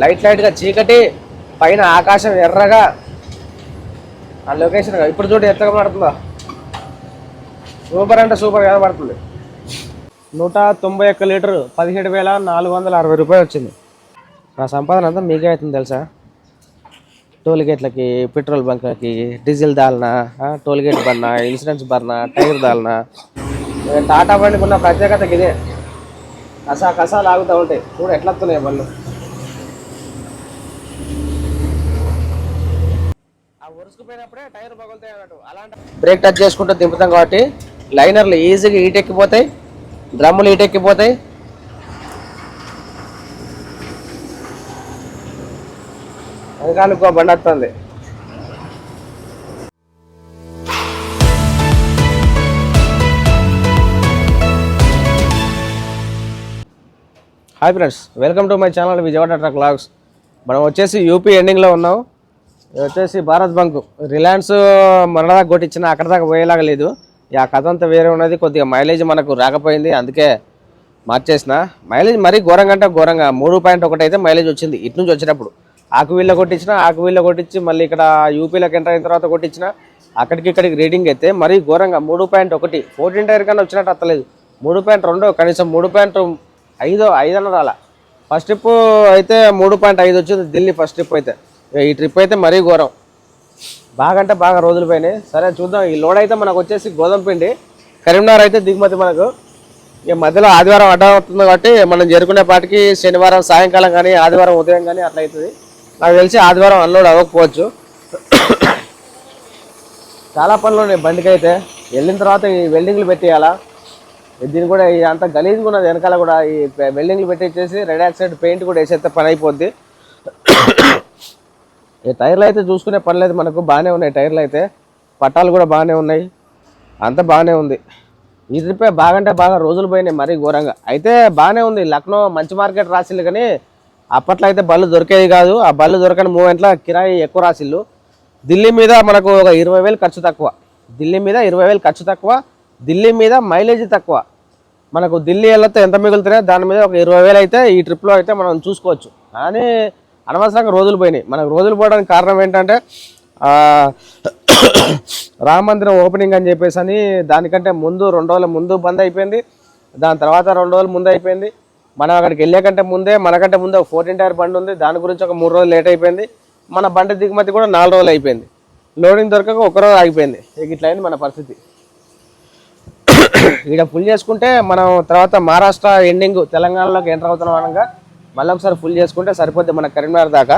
Light లైట్గా చీకటి పైన ఆకాశం ఎర్రగా. ఆ లొకేషన్ ఇప్పుడు చూడు ఎత్తగా పడుతుందా సూపర్ అంటే సూపర్ కనబడుతుంది. నూట తొంభై ఒక్క లీటర్ పదిహేడు వేల నాలుగు వందల అరవై రూపాయలు వచ్చింది. నా సంపాదన అంతా మీకే అవుతుంది తెలుసా? టోల్ గేట్లకి పెట్రోల్ బంక్లకి diesel దాలనా toll gate toll gate insurance బర్నా tyre దాలనా. టాటా బండికి ఉన్న ప్రత్యేకత ఇదే. కసా కసా లాగుతూ ఉంటాయి. చూడు ఎట్లా వస్తున్నాయి బండ్లు ఆ ఉరుసుకుపోయినప్పుడే టైర్ పగులుతాయి అన్నట్టు అలాంటి బ్రేక్ టచ్ చేసుకుంటూ దింపుతాం కాబట్టి లైనర్లు ఈజీగా ఈటెక్కిపోతాయి డ్రమ్ములు ఈటెక్కిపోతాయి. వెనకాల బండి వస్తుంది. Hi friends welcome to my channel Vijayawada truck logs మనం వచ్చేసి యూపీ ఎండింగ్లో ఉన్నాం. ఇది వచ్చేసి భారత్ బంక్. రిలయన్స్ మన దాకా కొట్టించిన అక్కడ దాకా పోయేలాగా లేదు. ఆ కథ అంతా వేరే ఉన్నది కొద్దిగా మైలేజ్ మనకు రాకపోయింది అందుకే మార్చేసిన. మైలేజ్ మరీ ఘోరంగా అంటే ఘోరంగా. మూడు పాయింట్ ఒకటి అయితే మైలేజ్ వచ్చింది ఇటు నుంచి వచ్చేటప్పుడు ఆకు వీళ్ళ కొట్టించిన ఆకు వీళ్ళ కొట్టించి మళ్ళీ ఇక్కడ యూపీలోకి ఎంటర్ అయిన తర్వాత కొట్టించిన. అక్కడికి ఇక్కడికి రీడింగ్ అయితే మరీ ఘోరంగా. మూడు పాయింట్ ఒకటి. ఫోర్టీన్ టైర్ కన్నా వచ్చినట్టు అత్తలేదు. మూడు పాయింట్ రెండో కనీసం మూడు పాయింట్ ఐదో ఐదన్న రాలా ఫస్ట్ ట్రిప్ అయితే మూడు పాయింట్ ఐదు వచ్చింది ఢిల్లీ ఫస్ట్ ట్రిప్ అయితే. ఈ ట్రిప్ అయితే మరీ ఘోరం. బాగా అంటే బాగా రోజులు పోయినాయి. సరే చూద్దాం. ఈ లోడ్ అయితే మనకు వచ్చేసి గోధుమ పిండి. కరీంనగర్ అయితే దిగుమతి మనకు. ఇక మధ్యలో ఆదివారం అడ్డం అవుతుంది కాబట్టి మనం జరుపుకునే పాటికి శనివారం సాయంకాలం కానీ ఆదివారం ఉదయం కానీ అట్లా అవుతుంది. నాకు తెలిసి ఆదివారం అన్లోడ్ అవ్వకపోవచ్చు. చాలా పనులు ఉన్నాయి బండికి అయితే. వెళ్ళిన తర్వాత ఈ వెల్డింగ్లు పెట్టేయాలా? దీన్ని కూడా ఈ అంత గలీజ్గా ఉన్నది. వెనకాల కూడా ఈ వెల్డింగ్లు పెట్టేసి రెడ్ ఆక్సైడ్ పెయింట్ కూడా వేసేస్తే పని అయిపోద్ది. ఈ టైర్లు అయితే చూసుకునే పర్లేదు మనకు బాగానే ఉన్నాయి టైర్లు అయితే. పట్టాలు కూడా బాగానే ఉన్నాయి. అంతా బాగానే ఉంది. ఈ ట్రిప్పే బాగంటే బాగా రోజులు పోయినాయి మరీ ఘోరంగా. అయితే బాగానే ఉంది. లక్నో మంచి మార్కెట్ రాసిల్లు కానీ అప్పట్లో అయితే బళ్ళు దొరికేది కాదు. ఆ బళ్ళు దొరకని మూమెంట్లో కిరాయి ఎక్కువ రాసిల్లు. ఢిల్లీ మీద మనకు ఒక ఇరవై వేలు ఖర్చు తక్కువ. ఢిల్లీ మీద ఇరవై వేలు ఖర్చు తక్కువ. ఢిల్లీ మీద మైలేజ్ తక్కువ. మనకు ఢిల్లీ వెళ్తే ఎంత మిగులుతున్నాయో దాని మీద ఒక ఇరవై వేలు అయితే ఈ ట్రిప్లో అయితే మనం చూసుకోవచ్చు. కానీ అనవసరంగా రోజులు పోయినాయి. మనకు రోజులు పోవడానికి కారణం ఏంటంటే రామ మందిరం ఓపెనింగ్ అని చెప్పేసి అని దానికంటే ముందు రెండు రోజుల ముందు బంద్ అయిపోయింది. దాని తర్వాత రెండు రోజులు ముందు అయిపోయింది. మనం అక్కడికి వెళ్ళే కంటే ముందే మనకంటే ముందే ఒక ఫోర్టీన్ టైర్ బండి ఉంది. దాని గురించి ఒక మూడు రోజులు లేట్ అయిపోయింది. మన బండి దిగుమతి కూడా నాలుగు రోజులు అయిపోయింది. లోడింగ్ దొరకక ఒక రోజు ఆగిపోయింది. ఇక ఇట్లా అయింది మన పరిస్థితి. ఇక్కడ ఫుల్ చేసుకుంటే మనం తర్వాత మహారాష్ట్ర ఎండింగ్ తెలంగాణలోకి ఎంటర్ అవుతున్నాం అనగా మళ్ళీ ఒకసారి ఫుల్ చేసుకుంటే సరిపోద్ది మన కరీంనగర్ దాకా.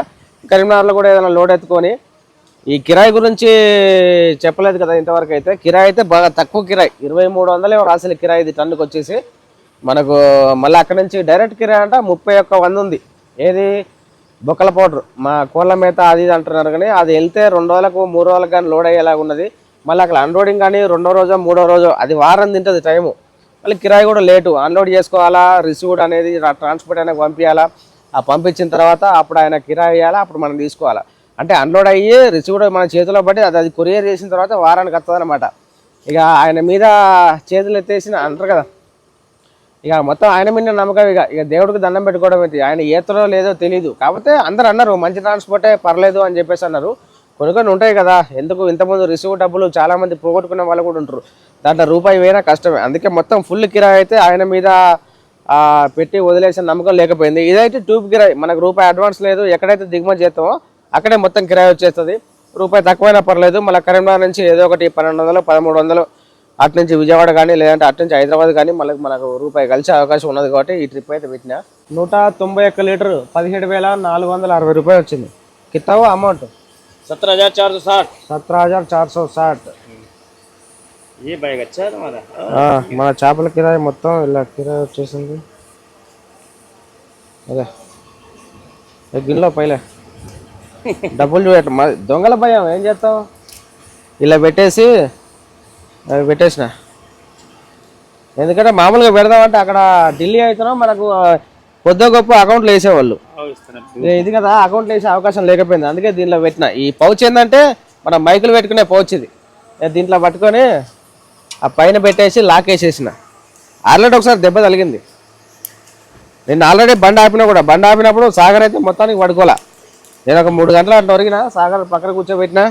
కరీంనగర్లో కూడా ఏదైనా లోడ్ ఎత్తుకొని ఈ కిరాయి గురించి చెప్పలేదు కదా ఇంతవరకు అయితే. కిరాయి అయితే బాగా తక్కువ కిరాయి. ఇరవై మూడు వందలు రాసిన కిరాయి ఇది టన్నుకు వచ్చేసి. మనకు మళ్ళీ అక్కడ నుంచి డైరెక్ట్ కిరాయి అంట ముప్పై ఒక్క వంద ఉంది. ఏది? బొక్కల పౌడర్. మా కోళ్ళ మేత అది ఇది అంటున్నారు కానీ అది వెళ్తే రెండు రోజులకు మూడు రోజులకు కానీ లోడ్ అయ్యేలాగా ఉన్నది. మళ్ళీ అక్కడ అన్లోడింగ్ కానీ రెండో రోజు మూడో రోజు అది వారం తింటుంది టైము మళ్ళీ కిరాయి కూడా లేటు. అన్లోడ్ చేసుకోవాలా? రిసీవ్డ్ అనేది ట్రాన్స్పోర్ట్ అనేది పంపించాలా? ఆ పంపించిన తర్వాత అప్పుడు ఆయన కిరాయి ఇవ్వాలా అప్పుడు మనం తీసుకోవాలా? అంటే అన్లోడ్ అయ్యి రిసీవ్డ్ మన చేతిలో పడి అది అది కొరియర్ చేసిన తర్వాత వారానికి వస్తుంది ఇక ఆయన మీద చేతులు ఎత్తేసిన అంటారు కదా. ఇక మొత్తం ఆయన మీద నమ్మకం ఇక. ఇక దేవుడికి దండం పెట్టుకోవడం అయితే ఆయన ఏతరో లేదో తెలియదు కాకపోతే అందరు అన్నారు మంచి ట్రాన్స్పోర్టే పర్లేదు అని చెప్పేసి అన్నారు. కొన్ని కొన్ని ఉంటాయి కదా. ఎందుకు ఇంతకుముందు రిసీవ్ డబ్బులు చాలా మంది వాళ్ళు కూడా ఉంటారు. దాంట్లో రూపాయి పోయినా కష్టమే. అందుకే మొత్తం ఫుల్ కిరాయి అయితే ఆయన మీద పెట్టి వదిలేసిన నమ్మకం లేకపోయింది. ఇదైతే ట్యూబ్ కిరాయి. మనకు రూపాయి అడ్వాన్స్ లేదు. ఎక్కడైతే దిగుమతి చేస్తామో అక్కడే మొత్తం కిరాయి వచ్చేస్తుంది. రూపాయి తక్కువైనా పర్లేదు. మళ్ళీ కరీంనగర్ నుంచి ఏదో ఒకటి పన్నెండు వందలు పదమూడు వందలు అటు నుంచి విజయవాడ కానీ లేదంటే అటు నుంచి హైదరాబాద్ కానీ మళ్ళీ మనకు రూపాయి కలిసే అవకాశం ఉన్నది కాబట్టి ఈ ట్రిప్ అయితే పెట్టిన. నూట తొంభై ఒక్క లీటర్ పదిహేడు వేల నాలుగు వందల అరవై రూపాయలు వచ్చింది. కిత్తావు అమౌంట్? सत्रह हजार चार सौ साठ సత్రా హజార్ చార్ సో సాట్ ये बैग अच्छा है तुम्हारा ఆ, మన చేపల కిరాయి మొత్తం ఇలా కిరాయి వచ్చేసింది అదే ఏ గిన్నెలో పైలే డబ్బులు చూడట మా దొంగల భయం ఏం చేస్తావు ఇలా పెట్టేసి అవి పెట్టేసిన ఎందుకంటే మామూలుగా పెడదామంటే అక్కడ ఢిల్లీ అయితేనో మనకు ఆ, కొద్ది గొప్ప అకౌంట్లు వేసేవాళ్ళు. ఇది కదా అకౌంట్లో వేసే అవకాశం లేకపోయింది. అందుకే దీనిలో పెట్టిన. ఈ పౌచ్ ఏంటంటే మనం మైకులు పెట్టుకునే పౌచ్ ఇది. దీంట్లో పట్టుకొని ఆ పైన పెట్టేసి లాక్ వేసేసిన. ఆల్రెడీ ఒకసారి దెబ్బ తగిలింది. నేను ఆల్రెడీ బండి ఆపినా కూడా బండి ఆపినప్పుడు సాగర్ అయితే మొత్తానికి పడుకోలే నేను ఒక మూడు గంటల అట్లా ఒరిగిన సాగర్ పక్కన కూర్చోబెట్టినా.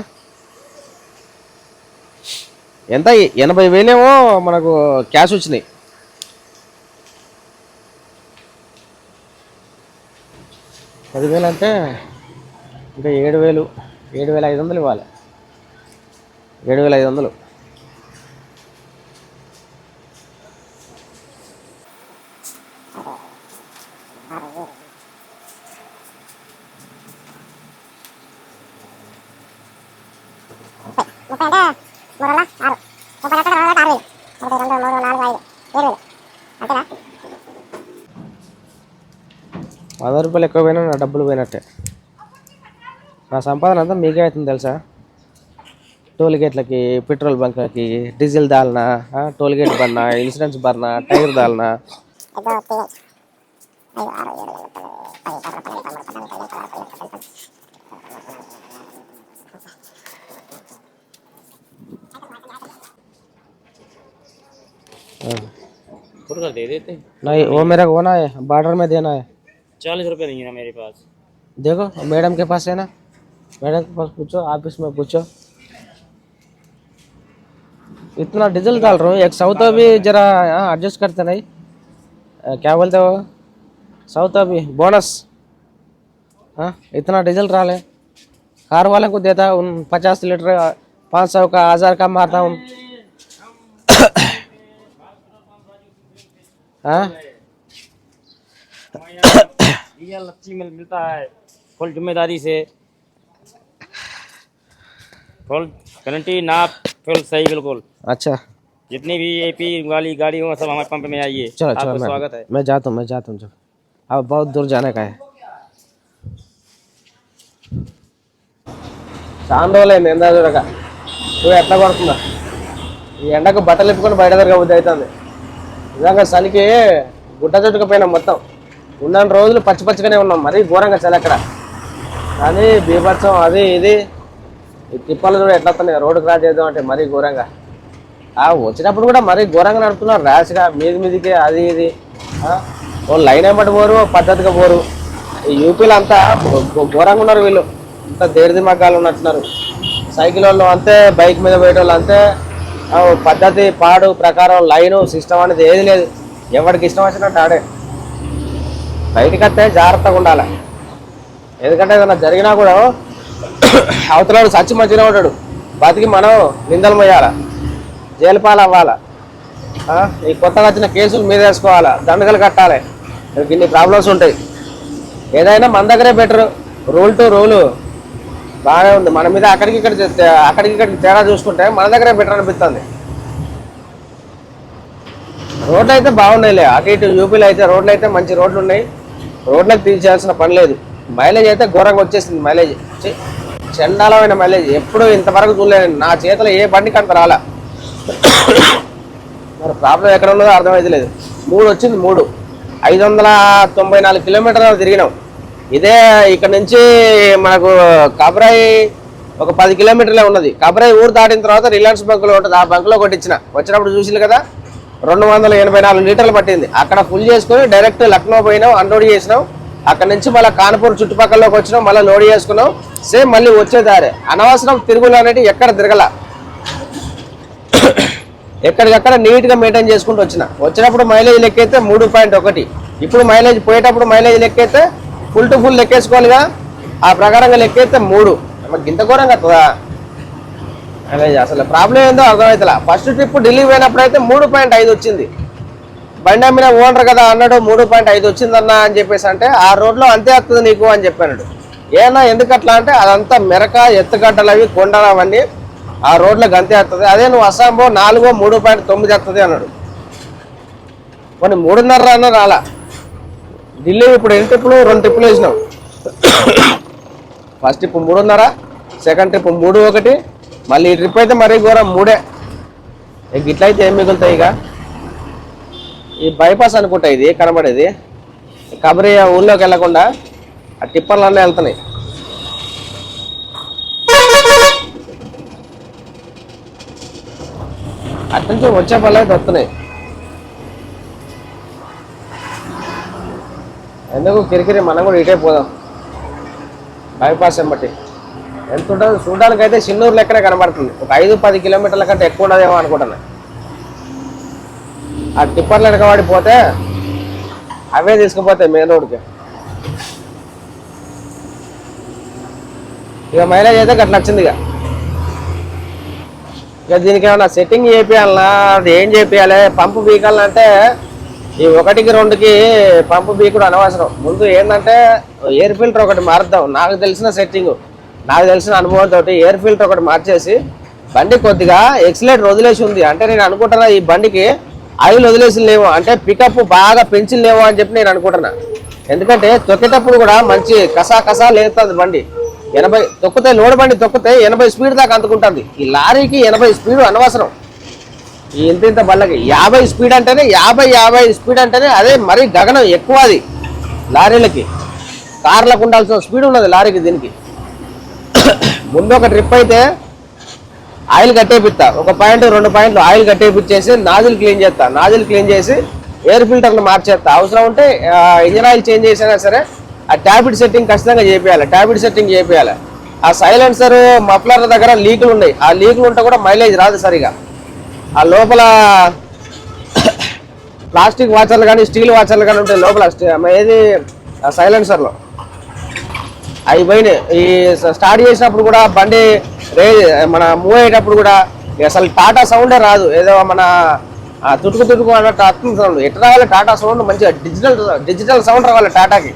ఎంత? ఎనభై వేలేమో మనకు క్యాష్ వచ్చినాయి. పదివేలు అంటే ఇంకా ఏడు వేలు ఏడు వేల ఐదు వందలు ఇవ్వాలి. ఏడు వేల ఐదు వందలు. ముప్పై అంటే మూడు వందల ఆరు. ముప్పై అంటే రెండు వందల ఆరు వేలు రెండు మూడు వంద రూపాయలు ఎక్కువ పోయినా నా డబ్బులు పోయినట్టే నా సంపాదన అంతా మీకే అవుతుంది తెలుసా టోల్ గేట్లకి పెట్రోల్ బంక్లకి డీజిల్ దాల్నా ఆ, టోల్ గేట్ బన్నా ఇన్సూరెన్స్ బర్నా టైర్ దాల్నా ఐదు తీయాలి ఐదు ఆరు ఏడు ఎనిమిది తొమ్మిది పది పదకొండు పన్నెండు పదమూడు పదిహేను పదహారు పదిహేడు పద్దెనిమిది थोड़ा कर दे देते नहीं वो मेरा को होना है बॉर्डर में देना है चालीस रुपये नहीं है मेरे पास। देखो मैडम के पास है ना? मैडम के पास पूछो ऑफ़िस में पूछो। इतना डीजल डाल रहा हूँ एक सौ तो भी जरा एडजस्ट करते नहीं। अ, क्या बोलते हो? सौ तो भी बोनस हाँ इतना डीजल डाले कार वाले को देता है उन पचास लीटर पाँच सौ का हज़ार का मारता हूँ। हाँ? ये लच्ची मिल मिलता है फुल जिम्मेदारी से फुल गारंटी नाप फुल सही बिल्कुल अच्छा जितनी भी एपी वाली गाड़ी हो सब हमारे पंप में आइए चलो आपका चलो स्वागत मैं, है मैं जाता हूँ मैं जाता हूँ जब अब बहुत दूर जाने का है చాలా రోజులైంది ఎండ చూడక నువ్వు ఎట్లా కొడుతుందా ఈ ఎండకు బట్టలు ఇప్పుకొని బయట తిరగ బుద్ధి అవుతుంది నిజంగా చలికి గుడ్డ చుట్టుకుపోయినాం మొత్తం ఉన్న రోజులు పచ్చి పచ్చిగానే ఉన్నాం. మరీ ఘోరంగా చాలా అక్కడ కానీ బీభత్సం అది ఇది. ఈ తిప్పలు కూడా ఎట్లా వస్తున్నాయి. రోడ్డు క్రాస్ చేద్దాం అంటే మరీ ఘోరంగా. ఆ వచ్చినప్పుడు కూడా మరీ ఘోరంగా నడుపుతున్నారు. ర్యాష్గా మీది మీదికి అది ఇది. ఓ లైన్ ఏమంటే పోరు పద్ధతిగా పోరు. ఈ యూపీలో అంతా ఘోరంగా ఉన్నారు వీళ్ళు. అంతా దేరిది మగ్గాలు ఉన్నట్టున్నారు. సైకిల్ వాళ్ళు అంతే బైక్ మీద పోయేటోళ్ళు అంతే. పద్ధతి పాడు ప్రకారం లైను సిస్టమ్ అనేది ఏది లేదు. ఎవరికి ఇష్టం వచ్చినట్టు ఆడే. బయటికి వస్తే జాగ్రత్తగా ఉండాలి. ఎందుకంటే ఏదైనా జరిగినా కూడా అవతలాడు సచ్చి మంచిగా ఉంటాడు. బతికి మనం నిందలు మొయ్యాల జైలు పాలు అవ్వాలా ఈ కొత్తగా వచ్చిన కేసులు మీద వేసుకోవాలా. దండగలు కట్టాలి. ఇన్ని ప్రాబ్లమ్స్ ఉంటాయి. ఏదైనా మన దగ్గరే బెటర్ రూల్ టు రూలు బాగానే ఉంది. మన మీద అక్కడికి ఇక్కడ అక్కడికి ఇక్కడికి తేడా చూసుకుంటే మన దగ్గరే బెటర్ అనిపిస్తుంది. రోడ్లు అయితే బాగున్నాయిలే. అటు ఇటు యూపీలో అయితే రోడ్లు అయితే మంచి రోడ్లు ఉన్నాయి రోడ్లకు తీర్చాల్సిన పని లేదు. మైలేజ్ అయితే ఘోరంగా వచ్చేసింది మైలేజ్. చండాలమైన మైలేజ్. ఎప్పుడు ఇంతవరకు చూడలేదు. నా చేతిలో ఏ బండికి అంత రాలా. మరి ప్రాబ్లం ఎక్కడ ఉన్నదో అర్థమైతే లేదు. మూడు వచ్చింది మూడు. ఐదు వందల తొంభై నాలుగు కిలోమీటర్లు తిరిగినాం. ఇదే ఇక్కడ నుంచి మనకు కబరాయి ఒక పది కిలోమీటర్లే ఉన్నది. కబరాయి ఊరు దాటిన తర్వాత రిలయన్స్ బంకులో ఉంటుంది. ఆ బంకులో కొట్టించిన. వచ్చినప్పుడు చూసింది కదా? రెండు వందల ఎనభై నాలుగు లీటర్లు పట్టింది. అక్కడ ఫుల్ చేసుకొని డైరెక్ట్ లక్నో పోయినాం అన్లోడ్ చేసినాం. అక్కడ నుంచి మళ్ళీ కాన్పూర్ చుట్టుపక్కలలోకి వచ్చినాం మళ్ళీ లోడ్ చేసుకున్నాం. సేమ్ మళ్ళీ వచ్చే దారి. అనవసరం తిరుగులు అనేవి ఎక్కడ తిరగల. ఎక్కడికక్కడ నీట్గా మెయింటైన్ చేసుకుంటూ వచ్చిన. వచ్చినప్పుడు మైలేజ్ లెక్కైతే మూడు పాయింట్ ఒకటి. ఇప్పుడు మైలేజ్ పోయేటప్పుడు మైలేజ్ లెక్కైతే ఫుల్ టు ఫుల్ లెక్కేసుకోవాలిగా. ఆ ప్రకారంగా లెక్కైతే మూడు. మరి గింత ఘోరంగా అనేది అసలు ప్రాబ్లం ఏందో అర్థమవుతుందా ఫస్ట్ ట్రిప్ ఢిల్లీ పోయినప్పుడు అయితే మూడు పాయింట్ ఐదు వచ్చింది. బండి అమ్మిన ఓనర్ కదా అన్నాడు మూడు పాయింట్ ఐదు వచ్చిందన్నా అని చెప్పేసి అంటే ఆ రోడ్లో అంతే వస్తుంది నీకు అని చెప్పాడు. ఏనా ఎందుకు అట్లా అంటే అదంతా మెరక ఎత్తుగడ్డలు అవి కొండలు అవన్నీ ఆ రోడ్లకు అంతే వస్తుంది. అదే నువ్వు అసాంబో నాలుగో మూడు పాయింట్ తొమ్మిది వస్తుంది అన్నాడు. కొన్ని మూడున్నర అన్న రాలా. ఢిల్లీ ఇప్పుడు ఎన్ని ట్రిప్పులు? రెండు ట్రిప్పులు వేసినాం. ఫస్ట్ ట్రిప్ మూడున్నర సెకండ్ ట్రిప్ మూడు ఒకటి మళ్ళీ ఈ ట్రిప్ అయితే మరీ ఘోరం మూడే. ఇక ఇట్లయితే ఏం మిగులుతాయి ఇక? ఈ బైపాస్ అనుకుంటా ఇది కనబడేది. కబరి ఊళ్ళోకి వెళ్ళకుండా ఆ టిప్పర్లన్నీ వెళ్తున్నాయి. అట్నుంచి వచ్చే పనులు అయితే వస్తున్నాయి ఎందుకు కిరికిరి మనం కూడా ఇటే పోదాం. బైపాస్ ఎంబట్టి ఎంత ఉంటుంది చూడడానికి అయితే చిన్నూరు లెక్కనే కనబడుతుంది. ఒక ఐదు పది కిలోమీటర్ల కంటే ఎక్కువ ఉండదేమో అనుకుంటున్నా. ఆ టిప్పర్లు వెనకబడి పోతే అవే తీసుకుపోతాయి మెయిన్ రోడ్కి ఇక మైలేజ్ అయితే గట్ల వచ్చింది ఇక. ఇక దీనికి ఏమన్నా సెట్టింగ్ చేపియాలన్నా అది ఏం చేపియాలి పంపు బీకాలంటే ఈ ఒకటికి రెండుకి పంపు బీకుడు అనవసరం. ముందు ఏంటంటే ఎయిర్ ఫిల్టర్ ఒకటి మారుద్దాం. నాకు తెలిసిన సెట్టింగ్ నాకు తెలిసిన అనుభవంతో ఎయిర్ ఫిల్టర్ ఒకటి మార్చేసి బండి కొద్దిగా ఎక్సలేటర్ వదిలేసి ఉంది. అంటే నేను అనుకుంటున్నా ఈ బండికి ఆయిల్ వదిలేసి లేవు. అంటే పికప్ బాగా పెంచి లేవు అని చెప్పి నేను అనుకుంటున్నా. ఎందుకంటే తొక్కేటప్పుడు కూడా మంచి కసా కసా లేస్తుంది బండి. ఎనభై తొక్కితే లోడ్ బండి తొక్కితే ఎనభై స్పీడ్ దాకా అందుకుంటుంది. ఈ లారీకి ఎనభై స్పీడ్ అనవసరం. ఈ ఇంత ఇంత బళ్ళకి యాభై స్పీడ్ అంటేనే యాభై యాభై స్పీడ్ అంటేనే అదే మరీ గగనం ఎక్కువ అది లారీలకి. కార్లకు ఉండాల్సిన స్పీడ్ ఉన్నది లారీకి దీనికి. ముందు ఒక ట్రిప్ అయితే ఆయిల్ కట్టేపిస్తా ఒక పాయింట్ రెండు పాయింట్లు ఆయిల్ కట్టేపిచ్చేసి నాజిల్ క్లీన్ చేస్తా నాజిల్ క్లీన్ చేసి ఎయిర్ ఫిల్టర్లు మార్చేస్తా అవసరం ఉంటే ఇంజన్ ఆయిల్ చేంజ్ చేసినా సరే ఆ ట్యాబిడ్ సెట్టింగ్ ఖచ్చితంగా చేపియాలి. ట్యాబిడ్ సెట్టింగ్ చేపియాలి. ఆ సైలెన్సర్ మఫ్లర్ దగ్గర లీకులు ఉన్నాయి. ఆ లీకులు ఉంటే కూడా మైలేజ్ రాదు సరిగా. ఆ లోపల ప్లాస్టిక్ వాచర్లు కానీ స్టీల్ వాచర్లు కానీ ఉంటాయి లోపల ఏది సైలెన్సర్లో అవి పోయినాయి ఈ స్టార్ట్ చేసినప్పుడు కూడా బండి రే మన మూవ్ అయ్యేటప్పుడు కూడా అసలు టాటా సౌండే రాదు. ఏదో మన తుట్టుకు తుటుకు తుటుకు అన్నట్టు అర్థం సౌండ్. ఎట్లా రావాలి టాటా సౌండ్? మంచిగా డిజిటల్ డిజిటల్ సౌండ్ రావాలి టాటాకి.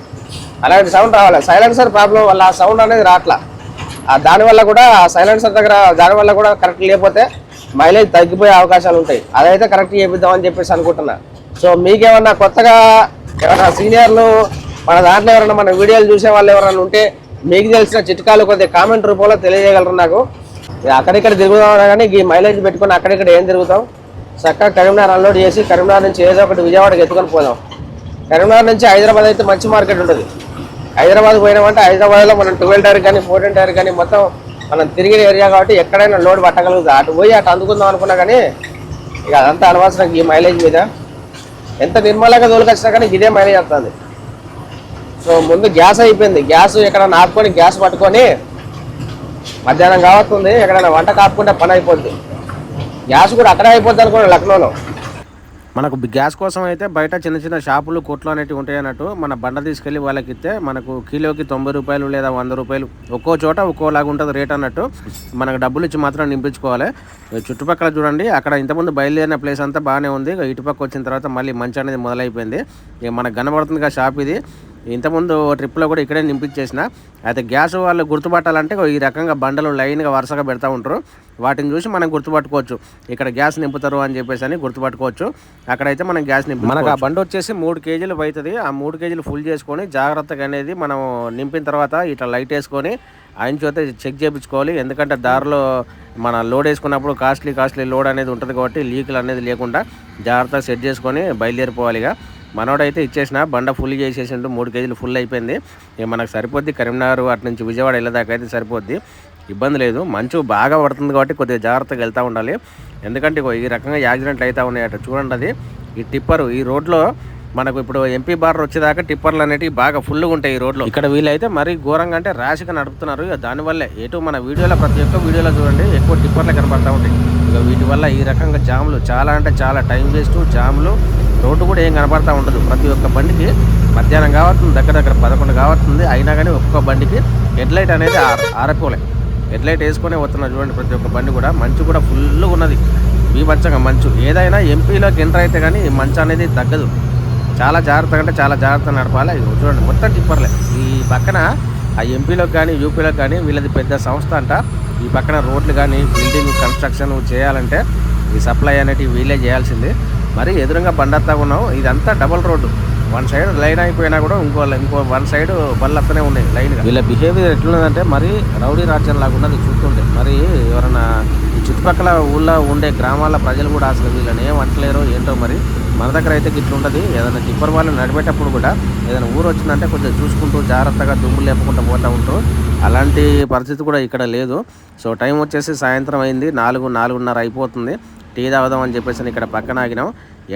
అలాంటి సౌండ్ రావాలి. సైలెన్సర్ ప్రాబ్లం వల్ల ఆ సౌండ్ అనేది రాట్లా. ఆ దానివల్ల కూడా సైలెన్సర్ దగ్గర దానివల్ల కూడా కరెక్ట్ లేకపోతే మైలేజ్ తగ్గిపోయే అవకాశాలు ఉంటాయి. అదైతే కరెక్ట్ చేపిద్దామని చెప్పేసి అనుకుంటున్నా. సో మీకేమన్నా కొత్తగా ఏమన్నా సీనియర్లు మన దాంట్లో ఎవరైనా మన వీడియోలు చూసే వాళ్ళు ఎవరైనా ఉంటే మీకు తెలిసిన చిట్కాలు కొద్దిగా కామెంట్ రూపంలో తెలియజేయగలరు నాకు. అక్కడిక్కడ తిరుగుదాం కానీ ఈ మైలేజ్ పెట్టుకుని అక్కడిక్కడ ఏం తిరుగుతాం? చక్కగా కరీంనగర్ అన్లోడ్ చేసి కరీంనగర్ నుంచి ఏదో ఒకటి విజయవాడకి ఎత్తుకొని పోదాం. కరీంనగర్ నుంచి హైదరాబాద్ అయితే మంచి మార్కెట్ ఉంటుంది. హైదరాబాద్ పోయినామంటే హైదరాబాద్లో మనం ట్వెల్వ్ టైర్ కానీ ఫోర్టీన్ టైర్ కానీ మొత్తం మనం తిరిగిన ఏరియా కాబట్టి ఎక్కడైనా లోడ్ పట్టగలుగుతా. అటు పోయి అటు అందుకుందాం అనుకున్నా కానీ ఇక అదంతా అనవసరం ఈ మైలేజ్ మీద. ఎంత నిర్మలంగా తోలుకొచ్చినా కానీ ఇదే మైలేజ్ వస్తుంది. సో ముందు గ్యాస్ అయిపోయింది. గ్యాస్ ఎక్కడ ఆపుకొని గ్యాస్ పట్టుకొని మధ్యాహ్నం కావస్తుంది ఎక్కడైనా వంట కాపుకుంటే పని అయిపోద్ది. గ్యాస్ కూడా అక్కడే అయిపోద్ది అనుకోండి లక్నోలో. మనకు గ్యాస్ కోసం అయితే బయట చిన్న చిన్న షాపులు కొట్లు అనేవి ఉంటాయి అన్నట్టు మన బండ తీసుకెళ్ళి వాళ్ళకి ఇస్తే మనకు కిలోకి తొంభై రూపాయలు లేదా వంద రూపాయలు ఒక్కో చోట ఒక్కోలాగా ఉంటుంది రేట్ అన్నట్టు మనకు డబ్బులు ఇచ్చి మాత్రం నింపించుకోవాలి. చుట్టుపక్కల చూడండి అక్కడ ఇంతకుముందు బయలుదేరిన ప్లేస్ అంతా బాగానే ఉంది. ఇటుపక్క వచ్చిన తర్వాత మళ్ళీ మంచి అనేది మొదలైపోయింది. మనకు కనబడుతుంది షాప్ ఇది. ఇంతకుముందు ట్రిప్లో కూడా ఇక్కడే నింపించేసిన. అయితే గ్యాస్ వాళ్ళు గుర్తుపట్టాలంటే ఈ రకంగా బండలు లైన్గా వరుసగా పెడతా ఉంటారు. వాటిని చూసి మనం గుర్తుపట్టుకోవచ్చు. ఇక్కడ గ్యాస్ నింపుతారు అని చెప్పేసి అని గుర్తుపట్టుకోవచ్చు. అక్కడైతే మనం గ్యాస్ నింపు మనకు ఆ బండి వచ్చేసి మూడు కేజీలు అవుతుంది ఆ మూడు కేజీలు ఫుల్ చేసుకొని జాగ్రత్తగా అనేది మనం నింపిన తర్వాత ఇట్లా లైట్ వేసుకొని ఆయన చేత చెక్ చేయించుకోవాలి ఎందుకంటే దారిలో మన లోడ్ వేసుకున్నప్పుడు కాస్ట్లీ కాస్ట్లీ లోడ్ అనేది ఉంటుంది కాబట్టి లీకులు అనేది లేకుండా జాగ్రత్తగా సెట్ చేసుకొని బయలుదేరిపోవాలి ఇక. మనోడైతే ఇచ్చేసిన బండ ఫుల్ చేసేసిండు మూడు కేజీలు ఫుల్ అయిపోయింది. ఇక మనకు సరిపోద్ది కరీంనగర్ అటు నుంచి విజయవాడ వెళ్ళేదాకా అయితే సరిపోద్ది. ఇబ్బంది లేదు మంచు బాగా పడుతుంది కాబట్టి కొద్దిగా జాగ్రత్తగా వెళ్తూ ఉండాలి. ఎందుకంటే ఈ రకంగా యాక్సిడెంట్లు అవుతూ ఉన్నాయట చూడండి అది. ఈ టిప్పరు ఈ రోడ్లో మనకు ఇప్పుడు ఎంపీ బార్ వచ్చేదాకా టిప్పర్లు అనేటివి బాగా ఫుల్గా ఉంటాయి ఈ రోడ్లో. ఇక్కడ వీలైతే మరీ ఘోరంగా అంటే ర్యాష్గా నడుపుతున్నారు. ఇక దానివల్లే ఎటు మన వీడియోలో ప్రతి ఒక్క వీడియోలో చూడండి ఎక్కువ టిప్పర్లు కనబడతా ఉంటాయి. ఇక వీటి వల్ల ఈ రకంగా జాములు చాలా అంటే చాలా టైం వేస్ట్ జాములు రోడ్డు కూడా ఏం కనబడతా ఉండదు. ప్రతి ఒక్క బండికి మధ్యాహ్నం కావస్తుంది దగ్గర దగ్గర పదకొండు కావస్తుంది అయినా కానీ ఒక్కొక్క బండికి హెడ్ లైట్ అనేది ఆర- ఆరిపోలే హెడ్ లైట్ వేసుకొని వస్తున్నారు చూడండి ప్రతి ఒక్క బండి కూడా. మంచు కూడా ఫుల్గా ఉన్నది. బీభత్సంగా మంచు. ఏదైనా ఎంపీలోకి ఎంటర్ అయితే కానీ ఈ మంచు అనేది తగ్గదు. చాలా జాగ్రత్తగా అంటే చాలా జాగ్రత్తగా నడపాలి. చూడండి మొత్తం టిప్పర్లే. ఈ పక్కన ఆ ఎంపీలోకి కానీ యూపీలోకి కానీ వీళ్ళది పెద్ద సంస్థ అంట. ఈ పక్కన రోడ్లు కానీ బిల్డింగ్ కన్స్ట్రక్షన్ చేయాలంటే ఈ సప్లై అనేటివి వీళ్ళే చేయాల్సింది. మరి ఎదురుగా బండత్తా ఉన్నాం ఇదంతా double road one side line అయిపోయినా కూడా ఇంకో ఇంకో వన్ సైడ్ బళ్ళు వస్తూనే ఉన్నాయి లైన్గా వీళ్ళ బిహేవియర్ ఎట్లున్నదంటే మరి రౌడీ రాజ్యం లాగా ఉన్నది చూస్తుంటే మరి ఎవరైనా ఈ చుట్టుపక్కల ఊళ్ళో ఉండే గ్రామాల ప్రజలు కూడా అసలు వీళ్ళని ఏం అంటలేరు ఏంటో మరి మన దగ్గర అయితే గిట్లు ఉండదు ఏదైనా టిప్పర్ వాళ్ళు నడిపేటప్పుడు కూడా ఏదైనా ఊరు వచ్చిందంటే కొంచెం చూసుకుంటూ జాగ్రత్తగా దుమ్ములు లేపకుండా పోతూ ఉంటారు అలాంటి పరిస్థితి కూడా ఇక్కడ లేదు. సో టైం వచ్చేసి సాయంత్రం అయింది నాలుగు నాలుగున్నర అయిపోతుంది. టీ తాగుదాం అని చెప్పేసి ఇక్కడ పక్కన ఆగినాం.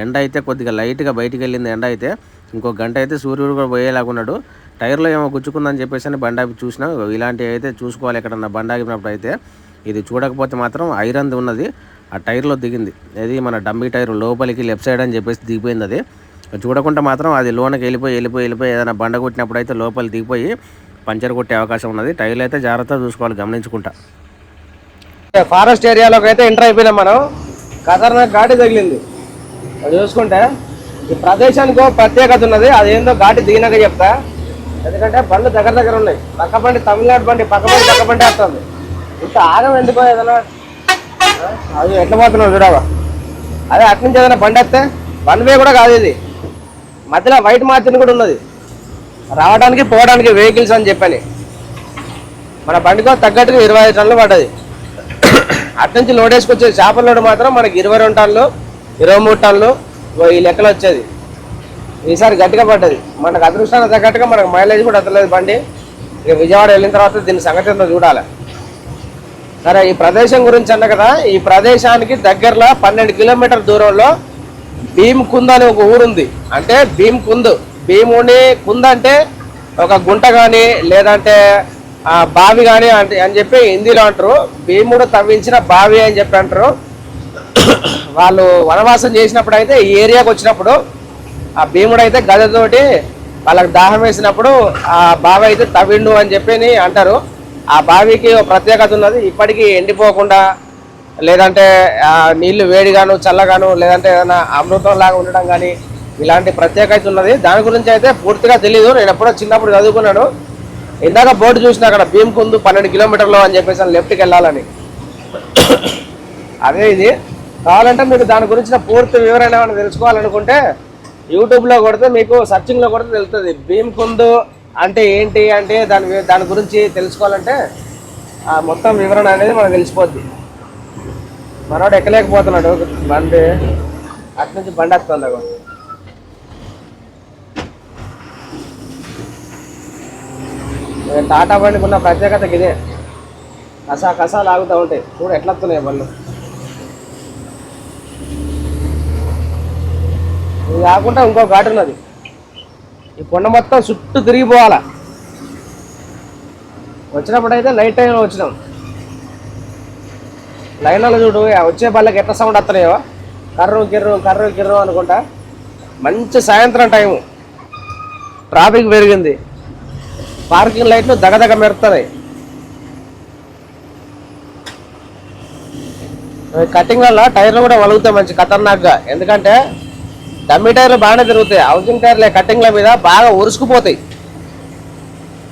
ఎండ అయితే కొద్దిగా లైట్గా బయటికి వెళ్ళింది ఎండ అయితే. ఇంకో గంట అయితే సూర్యుడు కూడా పోయేలాగున్నాడు టైర్లో ఏమో గుచ్చుకుందని చెప్పేసి అని బండి ఆపి చూసినా. ఇలాంటివి అయితే చూసుకోవాలి ఎక్కడన్నా బండి ఆగినప్పుడు అయితే. ఇది చూడకపోతే మాత్రం ఐరన్ ఉన్నది. ఆ టైర్లో దిగింది. అది మన డమ్మీ టైర్ లోపలికి లెఫ్ట్ సైడ్ అని చెప్పేసి దిగిపోయింది అది. చూడకుండా మాత్రం అది లోనకి వెళ్ళిపోయి వెళ్ళిపోయి వెళ్ళిపోయి ఏదైనా బండ కొట్టినప్పుడు అయితే లోపలి దిగిపోయి పంచర్ కొట్టే అవకాశం ఉన్నది. టైర్లు అయితే జాగ్రత్తగా చూసుకోవాలి గమనించుకుంటా. ఫారెస్ట్ ఏరియాలోకి అయితే ఎంటర్ అయిపోయినాం మనం. ఖతర్నాక్ ఘాటి తగిలింది. చూసుకుంటే ఈ ప్రదేశానికి ప్రత్యేకత ఉన్నది. అదేందో ఘాటి దిగినాక చెప్తా. ఎందుకంటే బండ్లు దగ్గర దగ్గర ఉన్నాయి. పక్క బండి తమిళనాడు బండి పక్క బండి పక్క బండి వస్తుంది. ఇంత ఆగం ఎందుకో ఏదైనా? అది ఎట్లా పోతున్నావు చూడవా అదే అట్నుంచి ఏదైనా బండి వస్తే వన్ వే కూడా కాదు ఇది. మధ్యలో వైట్ మార్జిన్ కూడా ఉన్నది. రావడానికి పోవడానికి వెహికల్స్ అని చెప్పని. మన బండికో తగ్గట్టుగా ఇరవై ఐదు టన్నులు పడ్డది. అటు నుంచి లోడ్ వేసుకొచ్చే చేపల లోడ్ మాత్రం మనకి ఇరవై రెండు టన్నులు ఇరవై మూడు టన్నులు ఈ లెక్కలు వచ్చేది. ఈసారి గట్టిగా పడ్డది. మనకు అదృష్టానికి తగ్గట్టుగా మనకు మైలేజ్ కూడా వద్దలేదు బండి. ఇక విజయవాడ వెళ్ళిన తర్వాత దీని సంగతి చూడాలి. సరే ఈ ప్రదేశం గురించి అన్న కదా ఈ ప్రదేశానికి దగ్గరలో పన్నెండు కిలోమీటర్ దూరంలో భీమ్ అని ఒక ఊరుంది. అంటే భీమ్కుంద్. భీముని కుంద్ అంటే ఒక గుంట కానీ లేదంటే బావి కానీ అంటే అని చెప్పి హిందీలో అంటారు. భీముడు తవ్వించిన బావి అని చెప్పి అంటారు. వాళ్ళు వనవాసం చేసినప్పుడు అయితే ఈ ఏరియాకి వచ్చినప్పుడు ఆ భీముడు అయితే గదతోటి వాళ్ళకి దాహం వేసినప్పుడు ఆ బావి అయితే తవ్విండు అని చెప్పి అంటారు. ఆ బావికి ఒక ప్రత్యేకత ఉన్నది. ఇప్పటికీ ఎండిపోకుండా లేదంటే నీళ్ళు వేడిగాను చల్లగాను లేదంటే ఏదైనా అమృతం లాగా ఉండడం కానీ ఇలాంటి ప్రత్యేకత ఉన్నది. దాని గురించి అయితే పూర్తిగా తెలియదు నేను ఎప్పుడో చిన్నప్పుడు చదువుకున్నాను. ఇందాక బోర్డు చూసిన అక్కడ భీమకుందు పన్నెండు కిలోమీటర్లు అని చెప్పేసి లెఫ్ట్కి వెళ్ళాలని. అదే ఇది. కావాలంటే మీకు దాని గురించిన పూర్తి వివరణ ఏమైనా తెలుసుకోవాలనుకుంటే యూట్యూబ్లో కొడితే మీకు సర్చింగ్లో కొడితే తెలుస్తుంది భీమకుందు అంటే ఏంటి అంటే దాని దాని గురించి తెలుసుకోవాలంటే ఆ మొత్తం వివరణ అనేది మనకు తెలిసిపోద్ది. మనోడు ఎక్కలేకపోతున్నాడు. బండి అటు నుంచి బండి వస్తుంది అగో. ఏ టాటా బండికి ఉన్న ప్రత్యేకత ఇదే. కసా కసా లాగుతూ ఉంటాయి. చూడు ఎట్లా వస్తున్నాయి బండ్లు. ఇది కాకుండా ఇంకో ఘాటు ఉన్నది. ఈ కొండ మొత్తం చుట్టూ తిరిగిపోవాలా వచ్చినప్పుడు అయితే నైట్ టైంలో వచ్చినాం. లైన్లో చూడు వచ్చే బళ్ళకి ఎట్లా సౌండ్ వస్తున్నాయో. కర్రు కిర్రు కర్రు కిర్రు అనుకుంటా. మంచి సాయంత్రం టైము ట్రాఫిక్ పెరిగింది. పార్కింగ్ లైట్లు దగదగ మెరుతున్నాయి కటింగ్ వల్ల టైర్లు కూడా వలుగుతాయి మంచి ఖతర్నాక్గా. ఎందుకంటే డమ్మి టైర్లు బాగానే తిరుగుతాయి. హౌసింగ్ టైర్లే కటింగ్ల మీద బాగా ఉరుసుకుపోతాయి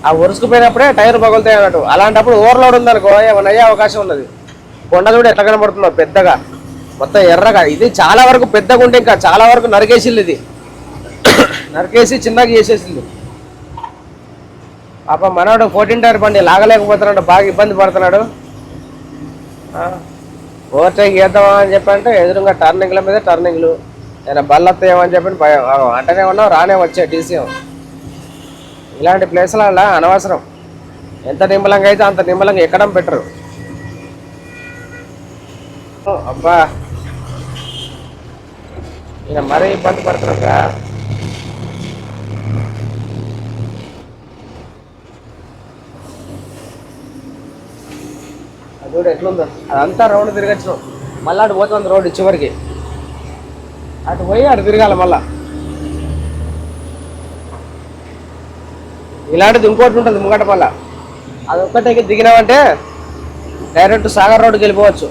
ఆ ఉరుసుకుపోయినప్పుడే టైర్ పగులుతాయి అన్నట్టు. అలాంటప్పుడు ఓవర్లోడ్ ఉందనుకో ఏమైనా అయ్యే అవకాశం ఉన్నది. కొండ చూడ ఎట్లా కనబడుతుందో పెద్దగా. మొత్తం ఎర్రగా. ఇది చాలా వరకు పెద్దగా ఉంటే ఇంకా చాలా వరకు నరికేసింది ఇది. నరికేసి చిన్నగా చేసేసింది అప్ప మనవాడు ఫోర్టీన్ టైర్ బండి లాగలేకపోతున్నాడు బాగా ఇబ్బంది పడుతున్నాడు. ఓవర్టేక్ చేద్దామా అని చెప్పంటే ఎదురుగా టర్నింగ్ల మీద టర్నింగ్లు నేను బల్లొత్తాయమని చెప్పి భయం. అంటనే ఉన్నావు రానే వచ్చే డీసీఎం ఇలాంటి ప్లేస్లలో అనవసరం. ఎంత నిమ్మలంగా అయితే అంత నిమ్మలంగా ఎక్కడం బెటరు. అబ్బా. ఈయన మరీ ఇబ్బంది పడుతున్నారా ఎట్లుందా? అదంతా రౌండ్ తిరగచ్చు మళ్ళీ అటు పోతుంది రోడ్డు చివరికి అటు పోయి అటు తిరగాలి మళ్ళా. ఇలాంటిది ఇంకోటి ఉంటుంది ముంగట మళ్ళా. అది ఒక్కటే దిగినామంటే డైరెక్ట్ సాగర్ రోడ్డుకి వెళ్ళిపోవచ్చు.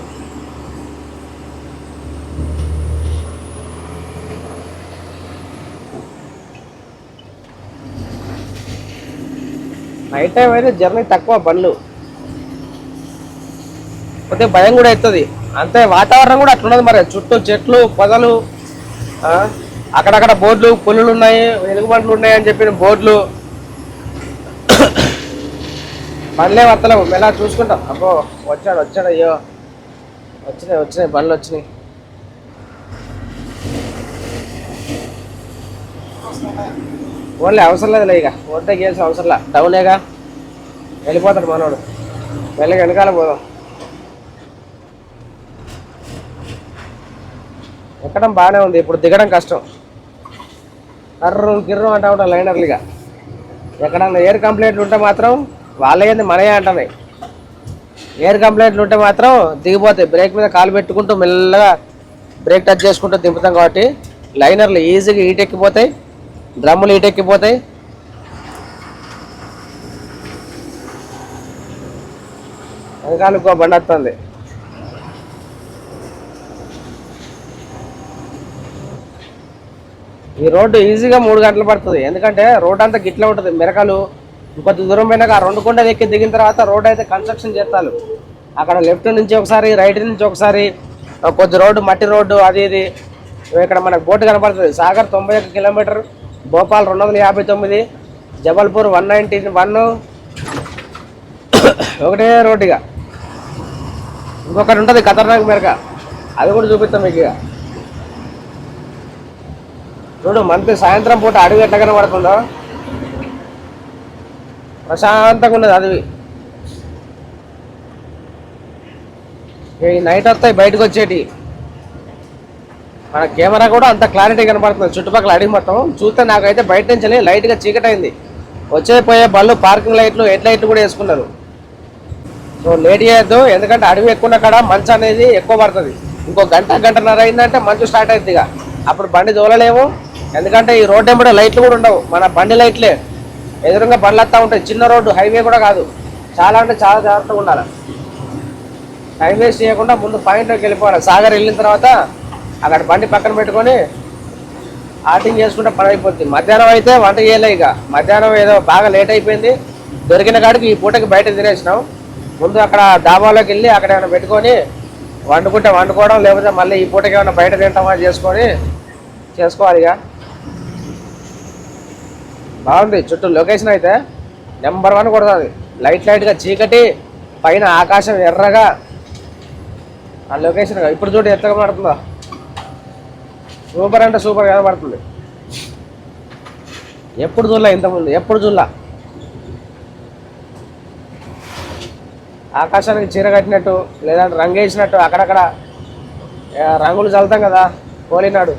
నైట్ టైం అయితే జర్నీ తక్కువ బండ్లు. కొద్దిగా భయం కూడా అవుతుంది. అంతే వాతావరణం కూడా అట్లున్నది మరి. చుట్టూ చెట్లు పొదలు అక్కడక్కడ బోర్డులు పుల్లులు ఉన్నాయి ఎలుగుబంట్లు ఉన్నాయి అని చెప్పిన బోర్డులు. బండ్లే వత్తలేవు. మెలా చూసుకుంటాం. అబ్బో వచ్చాడు వచ్చాడు అయ్యో. వచ్చినాయి వచ్చినాయి బండ్లు వచ్చినాయి. ఓన్లీ అవసరం లేదులే ఇక. ఓటే గేల్సిన అవసరం లే. డౌనేగా వెళ్ళిపోతాడు మనోడు. వెళ్ళి వెనకాల పోదాం. ఎక్కడం బాగానే ఉంది. ఇప్పుడు దిగడం కష్టం. కర్రం కిర్రు అంటా ఉంటాం లైనర్లుగా. ఎక్కడన్నా ఎయిర్ కంప్లైంట్లు ఉంటే మాత్రం వాళ్ళే మనయే అంటున్నాయి ఎయిర్ కంప్లైంట్లు ఉంటే మాత్రం దిగిపోతాయి బ్రేక్ మీద కాలు పెట్టుకుంటూ మెల్లగా బ్రేక్ టచ్ చేసుకుంటూ దింపుతాం కాబట్టి లైనర్లు ఈజీగా ఈటెక్కిపోతాయి డ్రమ్ములు ఈటెక్కిపోతాయి వెనకాలకు బండి వస్తుంది. ఈ రోడ్డు ఈజీగా మూడు గంటలు పడుతుంది. ఎందుకంటే రోడ్ అంతా గిట్ల ఉంటుంది. మిరకలు ఇంకొద్ది దూరం పోయినాక ఆ రెండు కొండలు ఎక్కి దిగిన తర్వాత రోడ్ అయితే కన్స్ట్రక్షన్ చేస్తారు. అక్కడ లెఫ్ట్ నుంచి ఒకసారి రైట్ నుంచి ఒకసారి కొద్ది రోడ్డు మట్టి రోడ్డు అది ఇది. ఇక్కడ మనకు బోర్డు కనపడుతుంది. సాగర్ తొంభై ఒక్క కిలోమీటర్ భోపాల్ రెండు వందల యాభై తొమ్మిది జబల్పూర్ వన్ నైంటీ వన్. ఒకటే రోడ్డుగా ఇంకొకటి ఉంటుంది ఖతర్నాక్ మెరక. అది కూడా చూపిస్తాం మీకు ఇక. చూడు మంత్ సాయంత్రం పూట అడవి ఎట్లా కనబడుతుందో. ప్రశాంతంగా ఉన్నది అడవి. ఈ నైట్ వస్తాయి బయటకు వచ్చేటి. మన కెమెరా కూడా అంత క్లారిటీ కనబడుతుంది. చుట్టుపక్కల అడిగి మొత్తం చూస్తే నాకైతే బయట నుంచి లైట్గా చీకటి అయింది వచ్చే పోయే బళ్ళు పార్కింగ్ లైట్లు హెడ్ లైట్లు కూడా వేసుకున్నారు. సో లేట్ చేయొద్దు ఎందుకంటే అడవి ఎక్కువ కాడ మంచు అనేది ఎక్కువ పడుతుంది. ఇంకో గంట గంటన్నర అయిందంటే మంచు స్టార్ట్ అవుతుంది ఇక అప్పుడు బండి దోలలేము ఎందుకంటే ఈ రోడ్డు ఎంబడే లైట్లు కూడా ఉండవు. మన బండి లైట్లే. ఎదురుగా బండ్లు వస్తూ ఉంటాయి. చిన్న రోడ్డు హైవే కూడా కాదు. చాలా అంటే చాలా జాగ్రత్తగా ఉండాలి. టైం వేస్ట్ చేయకుండా ముందు పాయింట్లోకి వెళ్ళిపోవాలి. సాగర్ వెళ్ళిన తర్వాత అక్కడ బండి పక్కన పెట్టుకొని ఆటింగ్ చేసుకుంటే పని అయిపోతుంది మధ్యాహ్నం అయితే వంట చేయలే ఇక. మధ్యాహ్నం ఏదో బాగా లేట్ అయిపోయింది. దొరికిన కాడికి ఈ పూటకి బయట తినేసినాం. ముందు అక్కడ డాబాలోకి వెళ్ళి అక్కడ ఏమైనా పెట్టుకొని వండుకుంటే వండుకోవడం లేకపోతే మళ్ళీ ఈ పూటకి ఏమైనా బయట తింటామని చేసుకొని చేసుకోవాలి ఇక. బాగుంది. చుట్టూ లొకేషన్ అయితే నెంబర్ వన్ కొడుతుంది. లైట్ లైట్గా చీకటి పైన ఆకాశం ఎర్రగా. ఆ లొకేషన్ ఇప్పుడు చూడు ఎంత కనబడుతుందో. సూపర్ అంటే సూపర్ కనబడుతుంది. ఎప్పుడు చూడలే ఇంతకుముందు ఎప్పుడు చూడలా. ఆకాశానికి చీర కట్టినట్టు లేదంటే రంగు వేసినట్టు అక్కడక్కడ రంగులు చల్లుతాం కదా పోలినాడు.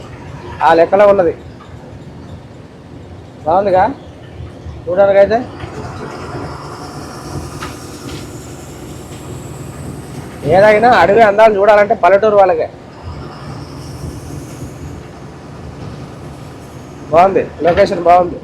ఆ లెక్కలో ఉన్నది. బాగుందిగా? చూడడానికి అయితే ఏదైనా అడవి అందాలు చూడాలంటే పల్లెటూరు వాళ్ళకే. బాగుంది. లొకేషన్ బాగుంది.